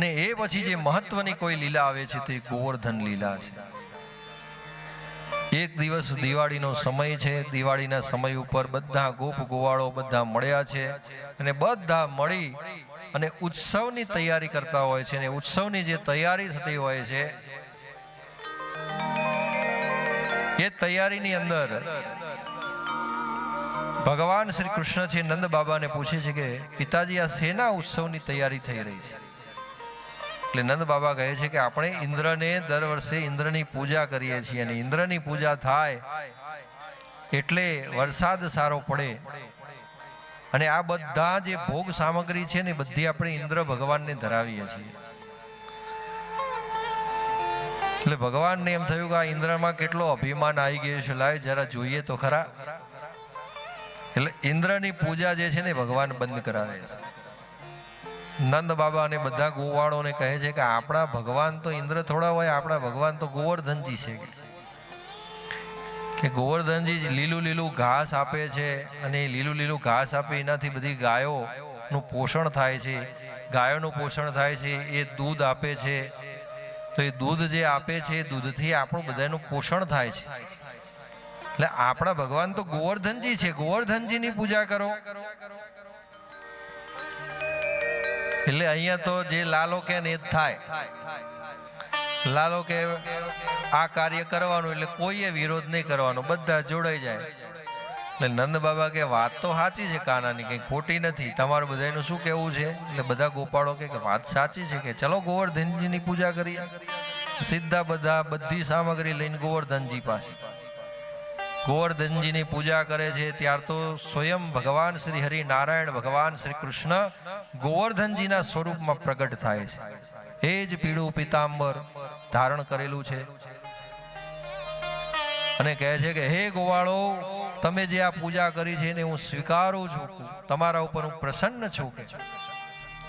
અને એ પછી જે મહત્વની કોઈ લીલા આવે છે તે ગોવર્ધન લીલા છે. એક દિવસ દિવાળીનો સમય છે, દિવાળીના સમય ઉપર બધા ગોપ ગોવાળો બધા મળ્યા છે અને બધા મળી અને ઉત્સવની તૈયારી કરતા હોય છે અને ઉત્સવની જે તૈયારી થતી હોય છે, એ તૈયારીની અંદર ભગવાન શ્રી કૃષ્ણ છે, નંદ બાબાને પૂછે છે કે, પિતાજી, આ શેના ઉત્સવની તૈયારી થઈ રહી છે? એટલે નંદ બાબા કહે છે કે આપણે ઇન્દ્રને દર વર્ષે ઇન્દ્રની પૂજા કરીએ છીએ અને ઇન્દ્રની પૂજા થાય એટલે વરસાદ સારો પડે. અને આ બધા જે ભોગ સામગ્રી છે ને બધી આપણે ઇન્દ્ર ભગવાનને ધરાવીએ છીએ. એટલે ભગવાનને એમ થયું કે આ ઇન્દ્રમાં કેટલો અભિમાન આવી ગયો છે. લાય જરા જોઈએ તો ખરા. એટલે ઇન્દ્રની પૂજા જે છે ને ભગવાન બંધ કરાવે છે. નંદ બાબા અને બધા ગોવાળોને કહે છે કે આપણા ભગવાન તો ઇન્દ્ર થોડા હોય, આપણા ભગવાન તો ગોવર્ધનજી છે. કે ગોવર્ધનજી લીલું લીલું ઘાસ આપે છે અને એ લીલું લીલું ઘાસ આપે એનાથી બધી ગાયોનું પોષણ થાય છે. ગાયોનું પોષણ થાય છે, એ દૂધ આપે છે. તો એ દૂધ જે આપે છે, એ દૂધથી આપણું બધાનું પોષણ થાય છે. એટલે આપણા ભગવાન તો ગોવર્ધનજી છે. ગોવર્ધનજીની પૂજા કરો. એટલે અહીંયા તો જે લાલો કે ને એ જ થાય. લાલો કે આ કાર્ય કરવાનું એટલે કોઈએ વિરોધ નહીં કરવાનો, બધા જોડાઈ જાય. એટલે નંદ બાબા કે વાત તો સાચી છે કાનાની, કંઈ ખોટી નથી. તમારું બધાનું શું કહેવું છે? એટલે બધા ગોપાળો કે વાત સાચી છે કે ચલો ગોવર્ધનજીની પૂજા કરીએ. સીધા બધા બધી સામગ્રી લઈને ગોવર્ધનજી પાસે. ગોવર્ધનજીની પૂજા કરે છે, ત્યાર તો સ્વયં ભગવાન શ્રી હરિ નારાયણ ભગવાન શ્રી કૃષ્ણ ગોવર્ધનજીના સ્વરૂપમાં પ્રગટ થાય છે. એ જ પીળું પિતાંબર ધારણ કરેલું છે. અને કહે છે કે, હે ગોવાળો, તમે જે આ પૂજા કરી છે એને હું સ્વીકારું છું. તમારા ઉપર હું પ્રસન્ન છું. કે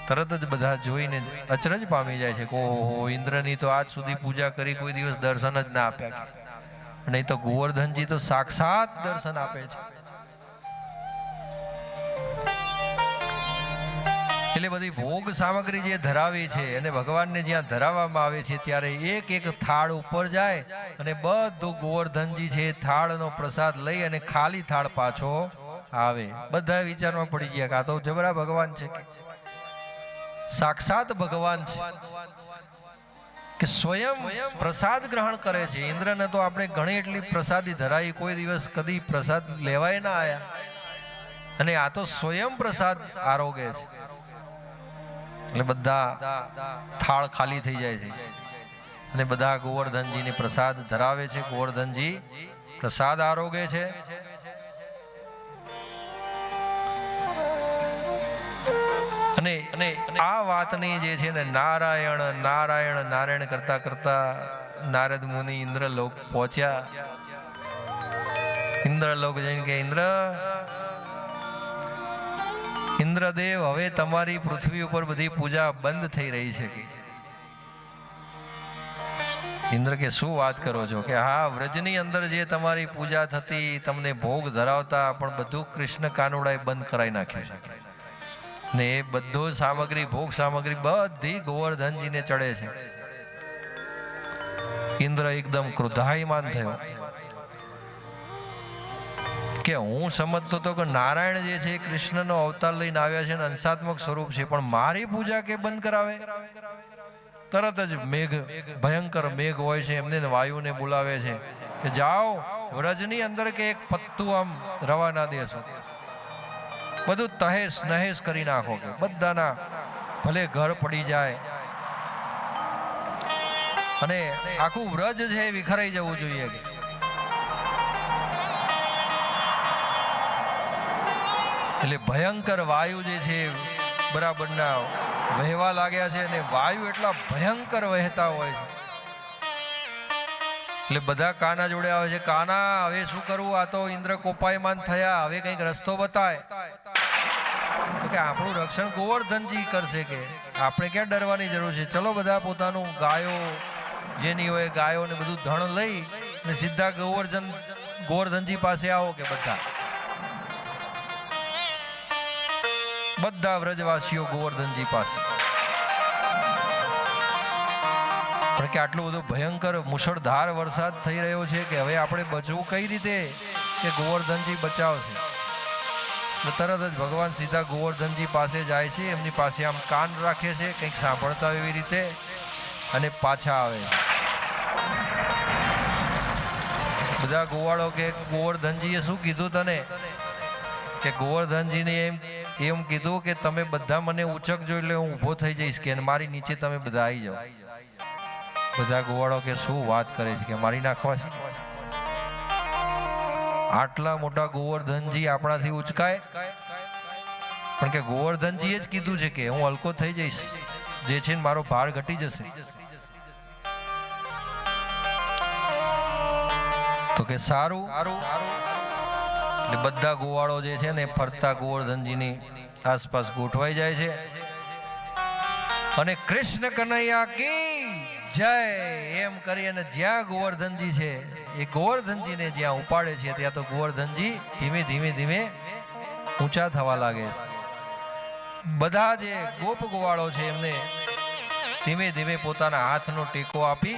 તરત જ બધા જોઈને અચરજ પામી જાય છે કે ઇન્દ્રની તો આજ સુધી પૂજા કરી કોઈ દિવસ દર્શન જ ના આપ્યા. નહીં તો ગોવર્ધનજી તો સાક્ષાત દર્શન આપે છે. એટલે બધી ભોગ સામગ્રી જે ધરાવી છે અને ભગવાનને જ્યાં ધરાવવામાં આવે છે, ત્યારે એક એક થાળ ઉપર જાય અને બધું ગોવર્ધનજી છે થાળનો પ્રસાદ લઈ અને ખાલી થાળ પાછો આવે. બધા વિચારમાં પડી ગયા કાં તો જબરા ભગવાન છે સાક્ષાત ભગવાન છે. કે સ્વયં પ્રસાદ ગ્રહણ કરે છે. ઇન્દ્રને તો આપણે ઘણી એટલી પ્રસાદી ધરાઈ કોઈ દિવસ કદી પ્રસાદ લેવાય ના આયા. અને આ તો સ્વયં પ્રસાદ આરોગે છે. એટલે બધા થાળ ખાલી થઈ જાય છે. અને બધા ગોવર્ધનજીને પ્રસાદ ધરાવે છે. ગોવર્ધનજી પ્રસાદ આરોગે છે. અને આ વાતની જે છે ને નારાયણ નારાયણ નારાયણ કરતા કરતા નારદ મુનિ ઇન્દ્રલોક પહોંચ્યા. ઇન્દ્રલોક જઈને કે, ઇન્દ્ર, ઇન્દ્રદેવ, હવે તમારી પૃથ્વી ઉપર બધી પૂજા બંધ થઈ રહી છે. ઇન્દ્ર કે, શું વાત કરો છો? કે, હા, વ્રજની અંદર જે તમારી પૂજા થતી, તમને ભોગ ધરાવતા, પણ બધું કૃષ્ણ કાનુડાએ બંધ કરાવી નાખ્યું છે. ને એ બધો સામગ્રી, ભોગ સામગ્રી બધી ગોવર્ધનજીને ચડે છે. ઇન્દ્ર એકદમ ક્રોધાયમાન થયો. કે હું સમજતો હતો કે નારાયણ જે છે કૃષ્ણનો અવતાર લઈને આવ્યા છે અંશાત્મક સ્વરૂપ છે, પણ મારી પૂજા કે બંધ કરાવે? તરત જ મેઘ, ભયંકર મેઘ હોય છે, એમને વાયુને બોલાવે છે કે જાઓ, વ્રજની અંદર કે એક પત્તું આમ રવાના દેશો. બધું તહેસ નહેસ કરી નાખો કે બધાના ભલે ઘર પડી જાય. અને આખું વ્રજ છે વિખરાઈ જવું જોઈએ કે. એટલે ભયંકર વાયુ જે છે બરાબરના વહેવા લાગ્યા છે અને વાયુ એટલા ભયંકર વહેતા હોય છે. એટલે બધા કાના જોડે આવે છે, કાના, હવે શું કરવું આ તો ઇન્દ્ર કોપાયમાન થયા, હવે કંઈક રસ્તો બતાય. કે આપણું રક્ષણ ગોવર્ધનજી કરશે કે આપણે ક્યાં ડરવાની જરૂર છે? ચલો બધા પોતાનું ગાયો, જેની હોય ગાયો ને બધું ધણ લઈ અને સીધા ગોવર્ધન, ગોવર્ધનજી પાસે આવો કે બધા. બધા વ્રજવાસીઓ ગોવર્ધનજી પાસે. પણ કે આટલો બધો ભયંકર મુશળધાર વરસાદ થઈ રહ્યો છે કે હવે આપણે બચવું કઈ રીતે કે ગોવર્ધનજી બચાવશે? તરત જ ભગવાન સીધા ગોવર્ધનજી પાસે જાય છે. એમની પાસે આમ કાન રાખે છે, કંઈક સાંભળતા એવી રીતે અને પાછા આવે. બધા ગોવાળો કે ગોવર્ધનજીએ શું કીધું તને? કે ગોવર્ધનજીને એમ એમ કીધું કે તમે બધા મને ઉચક જોઈ એટલે હું ઊભો થઈ જઈશ કે મારી નીચે તમે બધા આવી જાઓ. બધા ગોવાળો કે શું વાત કરે છે કે મારી નાખવા છે? આટલા મોટા ગોવર્ધનજી આપણાથી ઉચકાય? પણ કે ગોવર્ધનજીએ જ કીધું છે કે હું હલકો થઈ જઈશ. જે છે ને મારો ભાર ઘટી જશે. તો કે સારું. એટલે બધા ગોવાળો જે છે ને ફરતા ગોવર્ધનજીની આસપાસ ગોઠવાઈ જાય છે. અને કૃષ્ણ કનૈયા કી જય એમ કરી અને જ્યાં ગોવર્ધનજી છે, એ ગોવર્ધનજીને જ્યાં ઉપાડે છે, ત્યાં તો ગોવર્ધનજી ધીમે ધીમે ધીમે ઊંચા થવા લાગે છે. બધા જે ગોપ ગોવાળો છે, એમને ધીમે ધીમે પોતાના હાથનો ટેકો આપી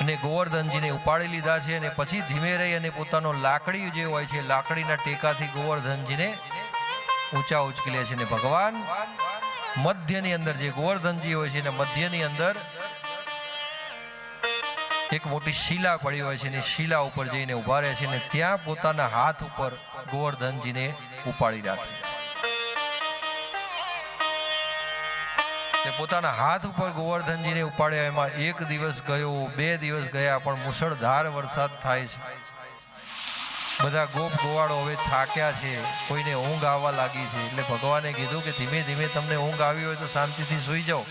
અને ગોવર્ધનજીને ઉપાડી લીધા છે અને પછી ધીમે રહી અને પોતાનો લાકડી જે હોય છે, લાકડીના ટેકાથી ગોવર્ધનજીને ઊંચા ઉચકી લે છે અને ભગવાન મધ્યની અંદર જે ગોવર્ધનજી હોય છે ને મધ્યની અંદર એક મોટી શિલા પડી હોય છે ને શિલા ઉપર જઈને ઊભા રહે છે ને ત્યાં પોતાના હાથ ઉપર ગોવર્ધનજીને ઉપાડી રાખે પોતાના હાથ ઉપર ગોવર્ધનજીને ઉપાડ્યા, એમાં એક દિવસ ગયો, બે દિવસ ગયા, પણ મુશળધાર વરસાદ થાય છે. બધા ગોપ ગોવાળો હવે થાક્યા છે. કોઈને ઊંઘ આવવા લાગી છે. એટલે ભગવાને કીધું કે ધીમે ધીમે તમને ઊંઘ આવી હોય તો શાંતિથી સૂઈ જાઓ.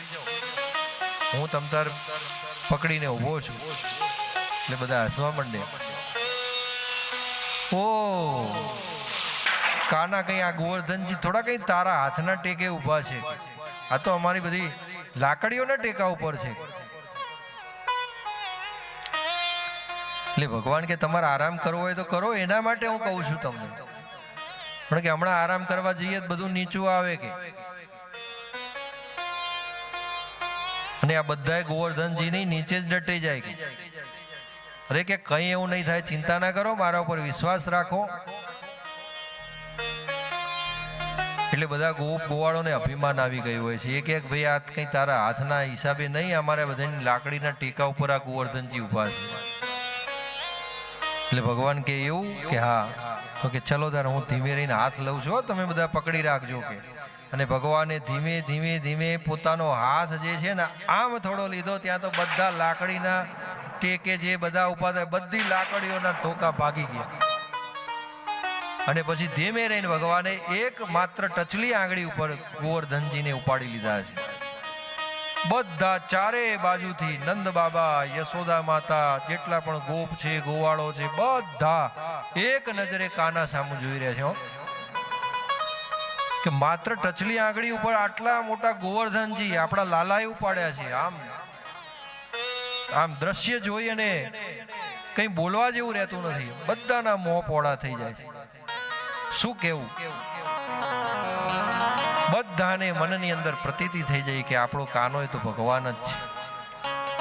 હું તમ તાર પકડીને ઊભો છું. એટલે બધા હસવા માંડે ઓ! કાના કઈ આ ગોવર્ધનજી થોડા કઈ તારા હાથના ટેકે ઊભા છે? આ તો અમારી બધી લાકડીઓના ટેકા ઉપર છે. એટલે ભગવાન કે તમારે આરામ કરવો હોય તો કરો, એના માટે હું કહું છું તમને. પણ કે હમણાં આરામ કરવા જઈએ તો બધું નીચું આવે કે? અને આ બધાય ગોવર્ધનજીની નીચે જ ડટી જાય અરે કે કંઈ એવું નહીં થાય, ચિંતા ના કરો, મારા ઉપર વિશ્વાસ રાખો. એટલે બધા ગોપ ગોવાળોને અભિમાન આવી ગયું હોય છે. એ કે ભાઈ, આ કંઈ તારા હાથના હિસાબે નહીં, અમારે બધાની લાકડીના ટેકા ઉપર આ ગોવર્ધનજી ઊભા છે. એટલે ભગવાન કે એવું કે હા. તો કે ચલો તાર, હું ધીમે રહીને હાથ લઉં છું તમે બધા પકડી રાખજો કે. અને ભગવાને ધીમે ધીમે ધીમે પોતાનો હાથ જે છે ને, આમ થોડો લીધો, ત્યાં તો બધા લાકડીના ટેકે જે બધા ઊભા બધી લાકડીઓના ટોકા ભાગી ગયા. અને પછી ધીમે રહીને ભગવાને એક માત્ર ટચલી આંગળી ઉપર ગોવર્ધનજીને ઉપાડી લીધા છે. બધા ચારે બાજુથી નંદ બાબા, યશોદા માતા, જેટલા પણ ગોપ છે, ગોવાળો છે, બધા એક નજરે કાના સામું જોઈ રહ્યા છે. કે માત્ર ટચલી આંગળી ઉપર આટલા મોટા ગોવર્ધનજી આપણા લાલાએ ઉપાડ્યા છે, આમ આમ દ્રશ્ય જોઈ અને કંઈ બોલવા જેવું રહેતું નથી. બધાના મોં પોળા થઈ જાય છે. શું કેવું? બધાને મનની અંદર પ્રતીતિ થઈ જાય કે આપણો કાનો એ તો ભગવાન જ છે.